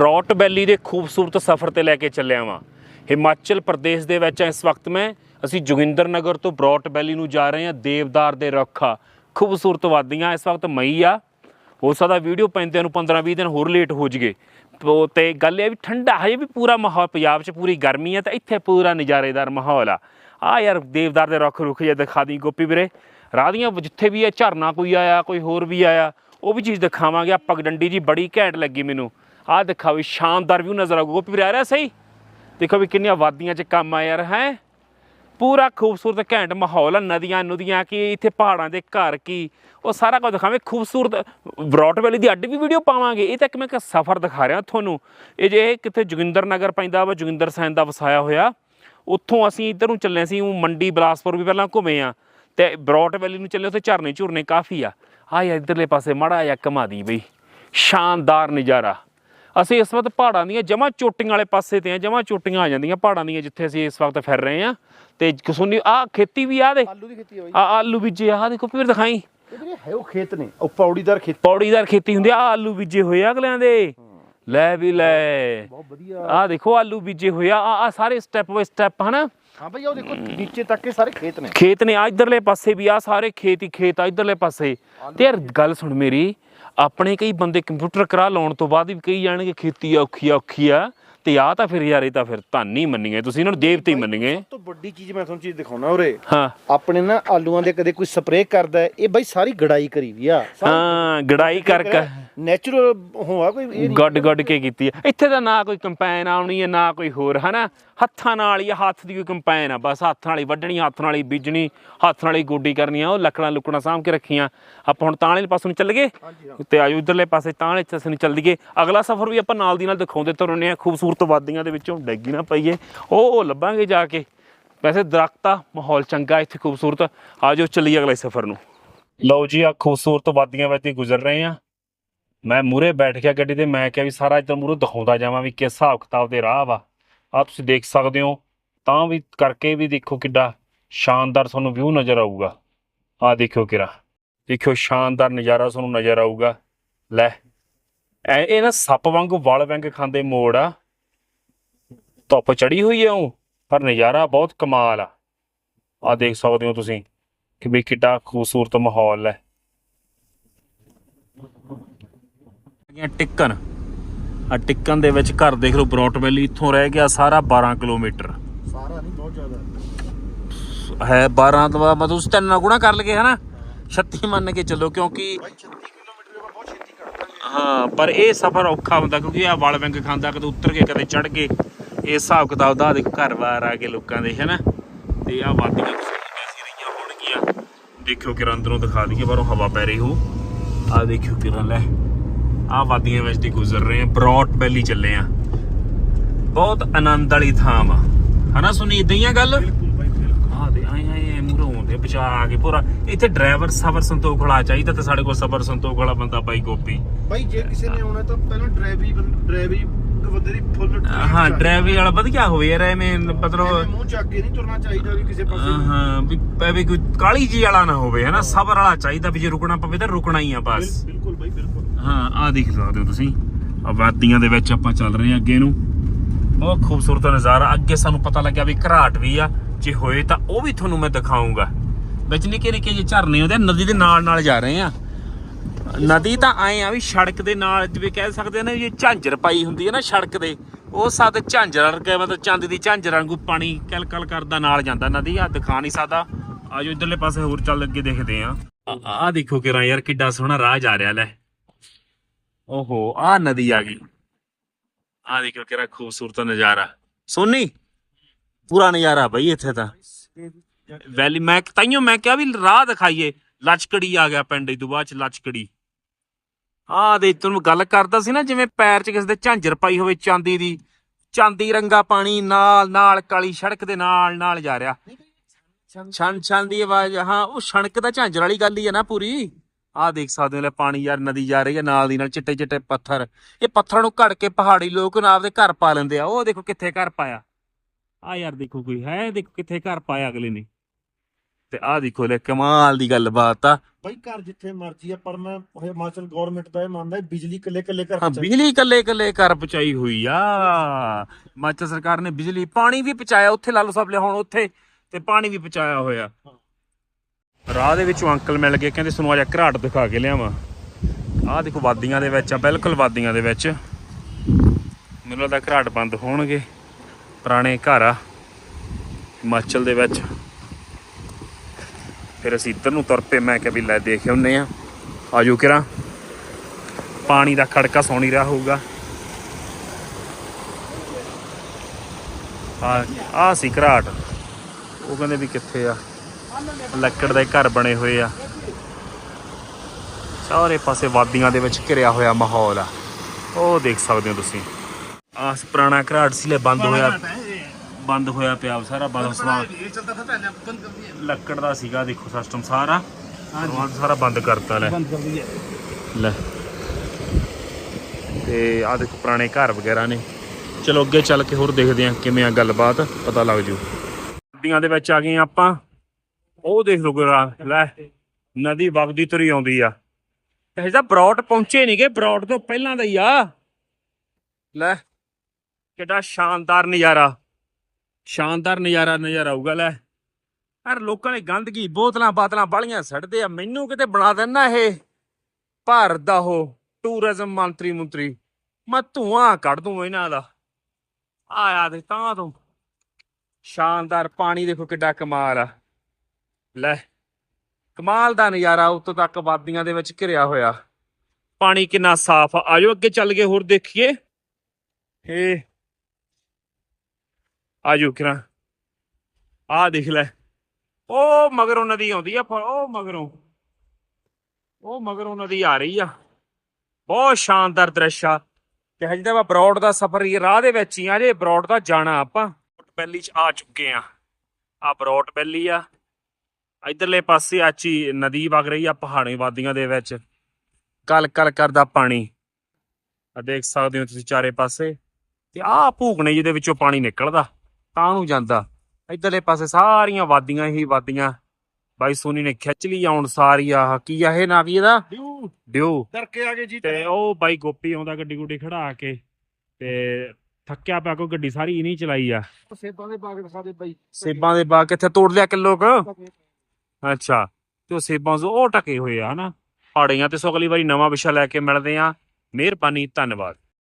ਬਰੌਟ ਵੈਲੀ ਦੇ ਖੂਬਸੂਰਤ ਸਫ਼ਰ ਤੇ ਲੈ ਕੇ ਚੱਲਿਆ ਵਾਂ। ਹਿਮਾਚਲ ਪ੍ਰਦੇਸ਼ ਦੇ ਵਿੱਚ ਇਸ ਵਕਤ ਮੈਂ, ਅਸੀਂ ਜੋਗਿੰਦਰ ਨਗਰ ਤੋਂ ਬਰੌਟ ਵੈਲੀ ਨੂੰ ਜਾ ਰਹੇ ਹਾਂ, ਦੇਵਦਾਰ ਦੇ ਰੁੱਖਾ ਖੂਬਸੂਰਤ ਵਾਦੀਆਂ, ਇਸ ਵਕਤ ਮਈ ਆ। ਹੋ ਸਕਦਾ ਵੀਡੀਓ ਪੈਂਦਿਆਂ ਨੂੰ 15-20 ਦਿਨ ਹੋਰ ਲੇਟ ਹੋ ਜਗੇ ਤੇ ਗੱਲ ਇਹ ਵੀ ਠੰਡਾ, ਹਜੇ ਵੀ ਪੂਰਾ ਮਾਹੌਲ, ਪੰਜਾਬ 'ਚ ਪੂਰੀ ਗਰਮੀ ਆ, ਤਾਂ ਇੱਥੇ ਪੂਰਾ ਨਜ਼ਾਰੇਦਾਰ ਮਾਹੌਲ ਆ। ਆ ਯਾਰ, ਦੇਵਦਾਰ ਦੇ ਰੁੱਖ ਰੁੱਖ ਜੇ ਦਿਖਾ ਦੀ ਗੋਪੀ ਵੀਰੇ। ਰਾਹ ਦੀਆਂ ਜਿੱਥੇ ਵੀ ਇਹ ਝਰਨਾ ਕੋਈ ਆਇਆ, ਕੋਈ ਹੋਰ ਵੀ ਆਇਆ, ਉਹ ਵੀ ਚੀਜ਼ ਦਿਖਾਵਾਂਗੇ। ਆ ਪਗਡੰਡੀ ਜੀ ਬੜੀ ਘੈਂਟ ਲੱਗੀ ਮੈਨੂੰ। ਆਹ ਦੇਖਾ ਵੀ ਸ਼ਾਨਦਾਰ ਵਿਊ ਨਜ਼ਰ ਆਊਗਾ। ਗੋਪੀ ਵੀਰੇ, ਆ ਰਿਹਾ ਸਹੀ? ਦੇਖੋ ਵੀ ਕਿੰਨੀਆਂ ਵਾਦੀਆਂ 'ਚ ਕੰਮ ਆ ਯਾਰ, ਹੈ? ਪੂਰਾ ਖੂਬਸੂਰਤ ਘੈਂਟ ਮਾਹੌਲ ਆ, ਨਦੀਆਂ ਨੁਦੀਆਂ ਕੀ, ਇੱਥੇ ਪਹਾੜਾਂ ਦੇ ਘਰ ਕੀ, ਉਹ ਸਾਰਾ ਕੁਝ ਦਿਖਾਵੇਂ ਖੂਬਸੂਰਤ ਬਰੌਟ ਵੈਲੀ ਦੀ ਅੱਡ ਵੀ ਵੀਡੀਓ ਪਾਵਾਂਗੇ। ਇਹ ਤਾਂ ਇੱਕ ਮੈਂ ਇੱਕ ਸਫ਼ਰ ਦਿਖਾ ਰਿਹਾ ਤੁਹਾਨੂੰ। ਇਹ ਜੇ ਕਿਤੇ ਜੋਗਿੰਦਰ ਨਗਰ ਪੈਂਦਾ ਵਾ, ਜੋਗਿੰਦਰ ਸੈਨ ਦਾ ਵਸਾਇਆ ਹੋਇਆ, ਉੱਥੋਂ ਅਸੀਂ ਇੱਧਰ ਨੂੰ ਚੱਲੇ ਸੀ, ਉਹ ਮੰਡੀ ਬਲਾਸਪੁਰ ਵੀ ਪਹਿਲਾਂ ਘੁੰਮੇ ਆ। ਤੇ ਬਰੌਟ ਵੈਲੀ ਨੂੰ ਚੱਲੇ, ਉੱਥੇ ਝਰਨੇ ਝੁਰਨੇ ਕਾਫੀ ਆ। ਆ ਯਾਰ ਇੱਧਰਲੇ ਪਾਸੇ ਮੜਾ ਜਿਹਾ ਘੁਮਾ ਦੀ ਬਈ। ਸ਼ਾਨਦਾਰ ਨਜ਼ਾਰਾ। ਅਸੀਂ ਇਸ ਵਕਤ ਪਹਾੜਾਂ ਦੀਆਂ ਜਮਾ ਚੋਟੀਆਂ ਵਾਲੇ ਪਾਸੇ ਤੇ ਆ ਜਮਾ ਚੋਟੀਆਂ ਆ ਜਾਂਦੀਆਂ ਪਹਾੜਾਂ ਦੀਆਂ ਜਿੱਥੇ ਅਸੀਂ ਇਸ ਵਕਤ ਫਿਰ ਰਹੇ ਆ ਤੇ ਸੁਣੀ ਆ ਖੇਤੀ ਵੀ ਆ ਦੇ। ਆਲੂ ਦੀ ਖੇਤੀ ਬਾਈ। ਆ ਆਲੂ ਬੀਜੇ ਆ ਦੇਖੋ ਫਿਰ ਦਿਖਾਈ। ਇਹ ਹੈ ਉਹ ਖੇਤ ਨੇ ਉਹ ਪੌੜੀਦਾਰ ਖੇਤ। ਪੌੜੀਦਾਰ ਖੇਤੀ ਹੁੰਦੀ ਆ ਆਲੂ ਬੀਜੇ ਹੋਏ ਆ ਅਗਲਿਆਂ ਦੇ। ਲੈ ਵੀ ਲੈ। ਬਹੁਤ ਵਧੀਆ। ਆ ਦੇਖੋ ਆਲੂ ਬੀਜੇ ਹੋਏ ਆ ਆ ਸਾਰੇ ਸਟੈਪ ਬਾਈ ਸਟੈਪ ਹਨਾ। ਹਾਂ ਬਈ ਉਹ ਦੇਖੋ ਨੀਚੇ ਤੱਕ ਇਹ ਸਾਰੇ ਖੇਤ ਨੇ। ਖੇਤ ਨੇ ਆ ਇਧਰਲੇ ਪਾਸੇ ਵੀ ਆ ਸਾਰੇ ਖੇਤ ਹੀ ਖੇਤ ਆ ਇਧਰਲੇ ਪਾਸੇ। ਤੇ ਯਾਰ ਗੱਲ ਸੁਣ ਮੇਰੀ ਆਪਣੇ ਕਈ ਬੰਦੇ ਕੰਪਿਊਟਰ ਕਰਾ ਲਾਉਣ ਤੋਂ ਬਾਅਦ ਵੀ ਕਈ ਜਾਣਗੇ ਖੇਤੀ ਔਖੀ ਔਖੀ ਆ ਤੇ ਆ ਤਾਂ ਫਿਰ ਯਾਰ ਇਹ ਤਾਂ ਫਿਰ ਧੰਨ ਹੀ ਮੰਨੀਏ। ਤੁਸੀਂ ਇਹਨਾਂ ਨੂੰ ਦੇਵਤੇ ਹੀ ਮੰਨੀਏ। ਸਭ ਤੋਂ ਵੱਡੀ ਚੀਜ਼ ਮੈਂ ਤੁਹਾਨੂੰ ਚੀਜ਼ ਦਿਖਾਉਣਾ ਉਰੇ। ਹਾਂ। ਆਪਣੇ ਨਾ ਆਲੂਆਂ ਦੇ ਕਦੇ ਕੋਈ ਸਪਰੇਅ ਕਰਦਾ ਹੈ, ਇਹ ਬਾਈ ਸਾਰੀ ਗੜਾਈ ਕਰੀ ਵੀ ਆ। ਹਾਂ ਗੜਾਈ ਕਰਕੇ। ਨੈਚੁਰਲ ਹੋਆ ਕੋਈ ਇਹ ਨਹੀਂ? ਗੱਡ ਗੱਡ ਕੇ ਕੀਤੀ ਹੈ। ਇੱਥੇ ਤਾਂ ਨਾ ਕੋਈ ਕੰਪੈਨ ਆਉਣੀ ਹੈ ਨਾ ਕੋਈ ਹੋਰ ਹਨਾ? ਹੱਥਾਂ ਨਾਲ ਹੀ ਆ, ਹੱਥ ਦੀ ਕੋਈ ਕੰਪੈਨ ਆ ਬਸ ਹੱਥ ਨਾਲ ਹੀ ਵੱਢਣੀ ਹੱਥ ਨਾਲ ਹੀ ਬੀਜਣੀ ਹੱਥ ਨਾਲ ਹੀ ਗੋਡੀ ਕਰਨੀ ਆ ਉਹ ਲੱਕੜਾਂ ਲੁਕੜਾਂ ਸਾਂਭ ਕੇ ਰੱਖੀਆਂ। ਆਪਾਂ ਹੁਣ ਤਾਂ ਵਾਲੇ ਪਾਸੇ ਨੂੰ ਚੱਲ ਗਏ ਤੇ ਆਜੋ ਇਧਰਲੇ ਪਾਸੇ ਤਾਂ ਵਾਲੇ ਪਾਸੇ ਨੂੰ ਚੱਲ ਦਈਏ ਅਗਲਾ ਸਫ਼ਰ ਵੀ ਆਪਾਂ ਨਾਲ ਦੀ ਨਾਲ ਦਿਖਾਉਂਦੇ ਤੁਰਨੇ ਆ ਖੂਬਸੂਰਤ ਵਾਦੀਆਂ ਦੇ ਵਿੱਚੋਂ ਡੈਗੀ ਨਾ ਪਈਏ। ਉਹ ਉਹ ਲੱਭਾਂਗੇ ਜਾ ਕੇ। ਵੈਸੇ ਦਰਖਤ ਆ ਮਾਹੌਲ ਚੰਗਾ ਇੱਥੇ ਖੂਬਸੂਰਤ। ਆਜੋ ਚੱਲੀਏ ਅਗਲੇ ਸਫ਼ਰ ਨੂੰ। ਲਓ ਜੀ ਆ ਖੂਬਸੂਰਤ ਵਾਦੀਆਂ ਵਿੱਚ ਦੀ ਗੁਜ਼ਰ ਰਹੇ ਆ ਮੈਂ ਮੂਰੇ ਬੈਠ ਗਿਆ ਗੱਡੀ ਤੇ, ਮੈਂ ਕਿਹਾ ਵੀ ਸਾਰਾ ਇੱਧਰ ਮੂਰੇ ਦਿਖਾਉਂਦਾ ਜਾਵਾਂ ਵੀ ਕਿਸ ਹਿਸਾਬ ਕਿਤਾਬ ਦੇ ਰਾਹ ਵਾ। ਆ ਤੁਸੀਂ ਦੇਖ ਸਕਦੇ ਹੋ, ਤਾਂ ਵੀ ਕਰਕੇ ਵੀ ਦੇਖੋ ਕਿੱਡਾ ਸ਼ਾਨਦਾਰ ਤੁਹਾਨੂੰ ਵਿਊ ਨਜ਼ਰ ਆਊਗਾ। ਆ ਦੇਖਿਓ ਕਿਰਾ, ਦੇਖਿਓ ਸ਼ਾਨਦਾਰ ਨਜ਼ਾਰਾ ਤੁਹਾਨੂੰ ਨਜ਼ਰ ਆਊਗਾ। ਲੈ, ਐ, ਇਹ ਨਾ ਸੱਪ ਵਾਂਗੂ ਵਲ ਵਾਂਗ ਖਾਂਦੇ ਮੋੜ ਆ। ਧੁੱਪ ਚੜੀ ਹੋਈ ਹੈ ਉਹ ਪਰ ਨਜ਼ਾਰਾ ਬਹੁਤ ਕਮਾਲ ਆ। ਆ ਦੇਖ ਸਕਦੇ ਹੋ ਤੁਸੀਂ ਕਿ ਵੀ ਕਿੱਡਾ ਖੂਬਸੂਰਤ ਮਾਹੌਲ ਹੈ ਗਿਆ ਟਿੱਕਨ ਆ ਟਿੱਕਨ ਦੇ ਵਿੱਚ ਘਰ ਦੇਖ ਲਓ ਬਰੌਟ ਵੈਲੀ ਇੱਥੋਂ ਰਹਿ ਗਿਆ ਸਾਰਾ 12 ਕਿਲੋਮੀਟਰ। ਸਾਰਾ ਨਹੀਂ ਬਹੁਤ ਜ਼ਿਆਦਾ। ਹੈ 12 ਤੋਂ ਬਾਅਦ ਮਤਲਬ ਉਸ ਤਿੰਨ ਨਾਲ ਗੁਣਾ ਕਰ ਲਗੇ ਹਨਾ? 36 ਮੰਨ ਕੇ ਚੱਲੋ ਕਿਉਂਕਿ ਬਾਈ 36 ਕਿਲੋਮੀਟਰ ਆਪਾਂ ਬਹੁਤ ਛੇਤੀ ਕੱਢ ਹਾਂ ਪਰ ਇਹ ਸਫ਼ਰ ਔਖਾ ਹੁੰਦਾ ਕਿਉਂਕਿ ਆ ਵਲ ਵਿੰਗ ਖਾਂਦਾ ਕਦੇ ਉੱਤਰ ਕੇ ਕਦੇ ਚੜ ਕੇ ਇਹ ਹਿਸਾਬ ਕਿਤਾਬ ਦਾ ਦੇਖੋ ਘਰ-ਬਾਰ ਆ ਕੇ ਲੋਕਾਂ ਦੇ ਹਨਾ? ਤੇ ਆ ਵਾਦੀਆਂ ਐਸੀ ਰਹੀਆਂ ਹੋਣਗੀਆਂ। ਦੇਖਿਓ ਕਿ ਅੰਦਰੋਂ ਦਿਖਾ ਦਈਏ ਬਾਹਰੋਂ ਹਵਾ ਪੈ ਰਹੀ ਹੋ। ਆ ਦੇਖਿਓ ਕਿਰਨ ਲੈ। ਆ ਵਾਦੀਆਂ ਵਿੱਚ ਦੀ ਗੁਜ਼ਰ ਰਹੇ ਆ ਬਰੌਟ ਵੈਲੀ ਚੱਲੇ ਆ ਬਹੁਤ ਆਨੰਦ ਵਾਲੀ ਥਾਂ ਵਾ। ਹਨਾ ਸੁਣੀ ਇਦਾਂ ਹੀ ਆ ਗੱਲ? ਬਿਲਕੁਲ ਬਾਈ ਬਿਲਕੁਲ। ਆ ਦੇ ਆਏ ਆਏ ਮੂਰੋਂ ਆਉਂਦੇ ਬਚਾ ਕੇ ਪੂਰਾ। ਇੱਥੇ ਡਰਾਈਵਰ ਸਬਰ ਸੰਤੋਖ ਵਾਲਾ ਚਾਹੀਦਾ ਤੇ ਸਾਡੇ ਕੋਲ ਸਬਰ ਸੰਤੋਖ ਵਾਲਾ ਬੰਦਾ ਬਾਈ ਗੋਪੀ। ਬਾਈ ਜੇ ਕਿਸੇ ਨੇ ਆਉਣਾ ਤਾਂ ਪਹਿਲਾਂ ਡਰਾਈਵਰੀ ਡਰਾਈਵਰੀ ਬੰਦੇ ਦੀ ਫੁੱਲ ਹਾਂ ਡਰਾਈਵਰ ਵਾਲਾ ਵਧੀਆ ਹੋਵੇ ਯਾਰ ਐਵੇਂ ਮਤਲਬ ਮੂੰਹ ਚੱਕ ਕੇ ਨਹੀਂ ਤੁਰਨਾ ਚਾਹੀਦਾ ਵੀ ਕਿਸੇ ਪਾਸੇ। ਹਾਂ ਵੀ ਐਵੇਂ ਕੋਈ ਕਾਲੀ ਜੀ ਵਾਲਾ ਨਾ ਹੋਵੇ ਹਨਾ ਸਬਰ ਵਾਲਾ ਚਾਹੀਦਾ ਵੀ ਜੇ ਰੁਕਣਾ ਪਵੇ ਤਾਂ ਰੁਕਣਾ ਹੀ ਆ ਬਸ। ਬਿਲ- ਬਿਲਕੁਲ ਬਾਈ ਬਿਲਕੁਲ। ਹਾਂ ਆ ਦੇਖ ਸਕਦੇ ਹੋ ਤੁਸੀਂ। ਆਬਾਦੀਆਂ ਦੇ ਵਿੱਚ ਆਪਾਂ ਚੱਲ ਰਹੇ ਹਾਂ ਅੱਗੇ ਨੂੰ। ਬਹੁਤ ਖੂਬਸੂਰਤ ਨਜ਼ਾਰਾ। ਅੱਗੇ ਸਾਨੂੰ ਪਤਾ ਲੱਗਿਆ ਵੀ ਘਰਾਟ ਵੀ ਆ। ਜੇ ਹੋਏ ਤਾਂ ਉਹ ਵੀ ਤੁਹਾਨੂੰ ਮੈਂ ਦਿਖਾਉਂਗਾ। ਵਿੱਚ ਨਿੱਕੇ ਨਿੱਕੇ ਜਿਹੇ ਝਰਨੇ ਹੁੰਦੇ ਆ, ਨਦੀ ਦੇ ਨਾਲ ਨਾਲ ਜਾ ਰਹੇ ਆ। ਨਦੀ ਤਾਂ ਆਏ ਆ ਵੀ ਸੜਕ ਦੇ ਨਾਲ ਜਿਵੇਂ ਕਹਿ ਸਕਦੇ ਆ ਨਾ ਇਹ ਝਾਂਜਰ ਪਾਈ ਹੁੰਦੀ ਹੈ ਨਾ ਸੜਕ ਦੇ। ਉਹ ਸਾਥ ਝਾਂਜਰ ਵਰਗਾ ਮਤਲਬ ਚੰਦ ਦੀ ਝਾਂਜਰ ਵਾਂਗੂ ਪਾਣੀ ਕਲ ਕਲ ਕਰਦਾ ਨਾਲ ਜਾਂਦਾ ਨਦੀ। ਆ ਦਿਖਾ ਨਹੀਂ ਸਕਦਾ। ਆਜੋ ਇਧਰਲੇ ਪਾਸੇ ਹੋਰ ਚੱਲ ਅੱਗੇ ਦੇਖਦੇ ਆ ਆ ਦੇਖੋ ਕਿਰਾਂ ਯਾਰ ਕਿੱਡਾ ਸੋਹਣਾ ਰਾਹ ਜਾ ਰਿਹਾ ਲੈ। ਓਹੋ ਆ ਨਦੀ ਆ ਗਈ। ਆ ਦੇਖੋ ਕਿਹੜਾ ਖੂਬਸੂਰਤ ਨਜ਼ਾਰਾ। ਸੋਨੀ, ਪੂਰਾ ਨਜ਼ਾਰਾ ਬਈ ਇੱਥੇ ਤਾਂ। ਵੈਲੀ, ਮੈਂ ਤਾਈਓ ਮੈਂ ਕਿਹਾ ਵੀ ਰਾਹ ਦਿਖਾਈਏ। ਲਚਕੜੀ ਆ ਗਿਆ ਪਿੰਡ ਤੋਂ ਬਾਅਦ ਚ, ਲਚਕੜੀ। ਆ ਦੇ ਤੈਨੂੰ ਗੱਲ ਕਰਦਾ ਸੀ ਨਾ, ਜਿਵੇਂ ਪੈਰ 'ਚ ਕਿਸੇ ਦੇ ਝਾਂਜਰ ਪਾਈ ਹੋਵੇ ਚਾਂਦੀ ਦੀ। ਚਾਂਦੀ ਰੰਗਾ ਪਾਣੀ, ਨਾਲ ਨਾਲ ਕਾਲੀ ਸੜਕ ਦੇ ਨਾਲ ਨਾਲ ਜਾ ਰਿਹਾ। ਛਣ ਛਣ ਦੀ ਆਵਾਜ਼, ਹਾਂ, ਉਹ ਸੜਕ ਦਾ ਝਾਂਜਰ ਵਾਲੀ ਗੱਲ ਹੀ ਹੈ ਨਾ ਪੂਰੀ। ਆਹ ਦੇਖ ਸਕਦੇ ਹੋ ਲੈ ਪਾਣੀ ਯਾਰ ਨਦੀ ਜਾ ਰਹੀ ਹੈ ਨਾਲ ਦੀ ਨਾਲ ਚਿੱਟੇ ਚਿੱਟੇ ਪੱਥਰ। ਇਹ ਪੱਥਰਾਂ ਨੂੰ ਘੜ ਕੇ ਪਹਾੜੀ ਲੋਕ ਨਾ ਆਪਦੇ ਘਰ ਪਾ ਲੈਂਦੇ ਆ। ਉਹ ਦੇਖੋ ਕਿੱਥੇ ਘਰ ਪਾਇਆ। ਆ ਯਾਰ ਦੇਖੋ ਕੋਈ ਹੈ ਦੇਖੋ ਕਿੱਥੇ ਘਰ ਪਾਇਆ ਅਗਲੇ ਨੇ। ਤੇ ਆਹ ਦੇਖੋ ਲੈ ਕਮਾਲ ਦੀ ਗੱਲਬਾਤ ਆ। ਬਾਈ ਘਰ ਜਿੱਥੇ ਮਰਜ਼ੀ ਆ ਪਰ ਮੈਂ ਉਹ ਹਿਮਾਚਲ ਗਵਰਨਮੈਂਟ ਦਾ ਇਹ ਮੰਨਦਾ ਬਿਜਲੀ ਕੱਲੇ ਕੱਲੇ ਘਰ ਹਾਂ ਬਿਜਲੀ ਕੱਲੇ ਕੱਲੇ ਘਰ ਪਹੁੰਚਾਈ ਹੋਈ ਆ। ਹਿਮਾਚਲ ਸਰਕਾਰ ਨੇ ਬਿਜਲੀ ਪਾਣੀ ਵੀ ਪਹੁੰਚਾਇਆ ਉੱਥੇ ਲਾਲੋ ਸਾਹਿਬ ਲਿਆਉਣ ਉੱਥੇ ਤੇ ਪਾਣੀ ਵੀ ਪਹੁੰਚਾਇਆ ਹੋਇਆ। ਰਾਹ ਦੇ ਵਿੱਚੋਂ ਅੰਕਲ ਮਿਲ ਗਏ, ਕਹਿੰਦੇ ਸਾਨੂੰ ਅੱਜ ਘਰਾਟ ਦਿਖਾ ਕੇ ਲਿਆਵਾਂ। ਆਹ ਦੇਖੋ ਵਾਦੀਆਂ ਦੇ ਵਿੱਚ ਆ, ਬਿਲਕੁਲ ਵਾਦੀਆਂ ਦੇ ਵਿੱਚ। ਮੈਨੂੰ ਲੱਗਦਾ ਘਰਾਟ ਬੰਦ ਹੋਣਗੇ, ਪੁਰਾਣੇ ਘਰ ਆ, ਹਿਮਾਚਲ ਦੇ ਵਿੱਚ। ਫਿਰ ਅਸੀਂ ਇੱਧਰ ਨੂੰ ਤੁਰ ਪਏ, ਮੈਂ ਕਿਹਾ ਵੀ ਲੈ ਦੇਖ ਆਉਂਦੇ ਆ ਆਜੋ ਕਿਰਾ। ਪਾਣੀ ਦਾ ਖੜਕਾ ਸੌਣੀ ਰਿਹਾ ਹੋਊਗਾ। ਆ ਆ ਸੀ ਘਰਾਟ। ਉਹ ਕਹਿੰਦੇ ਵੀ ਕਿੱਥੇ ਆ? ਲੱਕੜ ਦੇ ਘਰ ਬਣੇ ਹੋਏ ਆ। ਸਾਰੇ ਪਾਸੇ ਵਾਦੀਆਂ ਦੇ ਵਿੱਚ ਘਿਰਿਆ ਹੋਇਆ ਮਾਹੌਲ ਆ। ਉਹ ਦੇਖ ਸਕਦੇ ਹੋ ਤੁਸੀਂ। ਆਸ ਪੁਰਾਣਾ ਘਰਾਟ ਸੀ ਲੈ ਬੰਦ ਹੋਇਆ ਬੰਦ ਹੋਇਆ ਪਿਆ ਸਾਰਾ ਬੰਦ ਸਮਾਨ ਲੱਕੜ ਦਾ ਸੀਗਾ ਦੇਖੋ ਸਿਸਟਮ ਸਾਰਾ। ਹੁਣ ਸਾਰਾ ਬੰਦ ਕਰਤਾ ਲੈ। ਲੈ। ਤੇ ਆ ਦੇਖੋ ਪੁਰਾਣੇ ਘਰ ਵਗੈਰਾ ਨੇ। ਚਲੋ ਅੱਗੇ ਚੱਲ ਕੇ ਹੋਰ ਦੇਖਦੇ ਆ ਕਿਵੇਂ ਆ ਗੱਲਬਾਤ ਪਤਾ ਲੱਗ ਜੂ। ਨਦੀਆਂ ਦੇ ਵਿੱਚ ਆ ਗਏ ਆਪਾਂ। ਉਹ ਦੇਖ ਲਓ ਗਰਾ, ਲੈ, ਨਦੀ ਵਗਦੀ ਤੁਰੀ ਆਉਂਦੀ ਆ। ਇਹ ਤਾਂ ਬਰੌਟ ਪਹੁੰਚੇ ਨਹੀਂਗੇ ਬਰੌਟ ਤੋਂ ਪਹਿਲਾਂ ਦਾ ਹੀ ਆ। ਲੈ, ਕਿੱਡਾ ਸ਼ਾਨਦਾਰ ਨਜ਼ਾਰਾ। ਸ਼ਾਨਦਾਰ ਨਜ਼ਾਰਾ, ਨਜ਼ਰ ਆਊਗਾ, ਲੈ। ਯਾਰ, ਲੋਕਾਂ ਨੇ ਗੰਦਗੀ, ਬੋਤਲਾਂ, ਬਾਤਲਾਂ ਬਾਲੀਆਂ ਸੜਦੇ ਆ। ਮੈਨੂੰ ਕਿਤੇ ਬਣਾ ਦੇਣਾ ਇਹ ਭਾਰਤ ਦਾ ਉਹ ਟੂਰਿਜ਼ਮ ਮੰਤਰੀ ਮੰਤਰੀ। ਮੈਂ ਧੂਆਂ ਕੱਢ ਦੂੰ ਇਹਨਾਂ ਦਾ। ਆਇਆ ਤੇ ਤਾਂ ਤੋਂ। ਸ਼ਾਨਦਾਰ ਪਾਣੀ ਦੇਖੋ ਕਿੱਡਾ ਕਮਾਲ ਆ। ਲੈ, ਕਮਾਲ ਦਾ ਨਜ਼ਾਰਾ ਉੱਤੋਂ ਤੱਕ ਵਾਦੀਆਂ ਦੇ ਵਿੱਚ ਘਿਰਿਆ ਹੋਇਆ। ਪਾਣੀ ਕਿੰਨਾ ਸਾਫ਼ ਆ। ਆਜੋ ਅੱਗੇ ਚੱਲ ਕੇ ਹੋਰ ਦੇਖੀਏ। ਏ ਆਜੋ ਕਿਰਾ। ਆ ਦੇਖ ਲੈ। ਉਹ ਮਗਰੋਂ ਨਦੀ ਆਉਂਦੀ ਆ ਪਰ ਉਹ ਮਗਰੋਂ। ਉਹ ਮਗਰੋਂ ਨਦੀ ਆ ਰਹੀ ਆ। ਬਹੁਤ ਸ਼ਾਨਦਾਰ ਦ੍ਰਿਸ਼ ਆ। ਤੇ ਹਜੇ ਤਾਂ ਆਪਾਂ ਦਾ ਸਫ਼ਰ ਹੀ ਰਾਹ ਦੇ ਵਿੱਚ ਹੀ ਆ। ਜੇ ਬਰੌਡ ਦਾ ਜਾਣਾ ਆਪਾਂ। ਬਰੌਡ ਵੈਲੀ ਚ ਆ ਚੁੱਕੇ ਆ। ਆ ਬਰੌਡ ਵੈਲੀ ਆ। ਇਧਰਲੇ ਪਾਸੇ ਆਚੀ ਨਦੀ ਵਗ ਰਹੀ ਆ ਪਹਾੜੀ ਵਾਦੀਆਂ ਦੇ ਵਿੱਚ। ਕਲ ਕਲ ਕਰਦਾ ਪਾਣੀ। ਆ ਦੇਖ ਸਕਦੇ ਹੋ ਤੁਸੀਂ ਚਾਰੇ ਪਾਸੇ। ਤੇ ਆਹ ਭੂਕਣੇ ਜਿਹਦੇ ਵਿੱਚੋਂ ਪਾਣੀ ਨਿਕਲਦਾ ਤਾਂ ਨੂੰ ਜਾਂਦਾ। ਇਧਰਲੇ ਪਾਸੇ ਸਾਰੀਆਂ ਵਾਦੀਆਂ ਹੀ ਵਾਦੀਆਂ। ਬਾਈ ਸੋਨੀ ਨੇ ਖਿੱਚ ਲਈ ਆਉਣ ਸਾਰੀ ਆਹ। ਕੀ ਆ ਇਹ ਨਾ ਵੀ ਇਹਦਾ? ਡਿਊ। ਡਿਓ ਕਰਕੇ ਆ ਗਏ ਜੀ ਤੇ ਉਹ ਬਾਈ ਗੋਪੀ ਆਉਂਦਾ ਗੱਡੀ ਗੁੱਡੀ ਖੜਾ ਕੇ। ਤੇ ਥੱਕਿਆ ਪਿਆ ਕੋ ਗੱਡੀ ਸਾਰੀ ਹੀ ਨਹੀਂ ਚਲਾਈ ਆ। ਸੇਬਾਂ ਦੇ ਬਾਗ ਦਿਖਾ ਦੇ ਬਾਈ। ਸੇਬਾਂ ਦੇ ਬਾਗ ਕਿੱਥੇ ਤੋੜ ਲਿਆ ਕਿਲੋ ਕ? ਅੱਛਾ, ਤੇ ਉਹ ਸੇਬਾਂ ਤੋਂ ਉਹ ਟਕੇ ਹੋਏ ਆ, ਹਨਾ? ਪਹਾੜੀਆਂ ਤੇ ਸੋ ਅਗਲੀ ਵਾਰੀ ਨਵਾਂ ਵਿਸ਼ਾ ਲੈ ਕੇ ਮਿਲਦੇ ਆ ਮਿਹਰਬਾਨੀ, ਧੰਨਵਾਦ।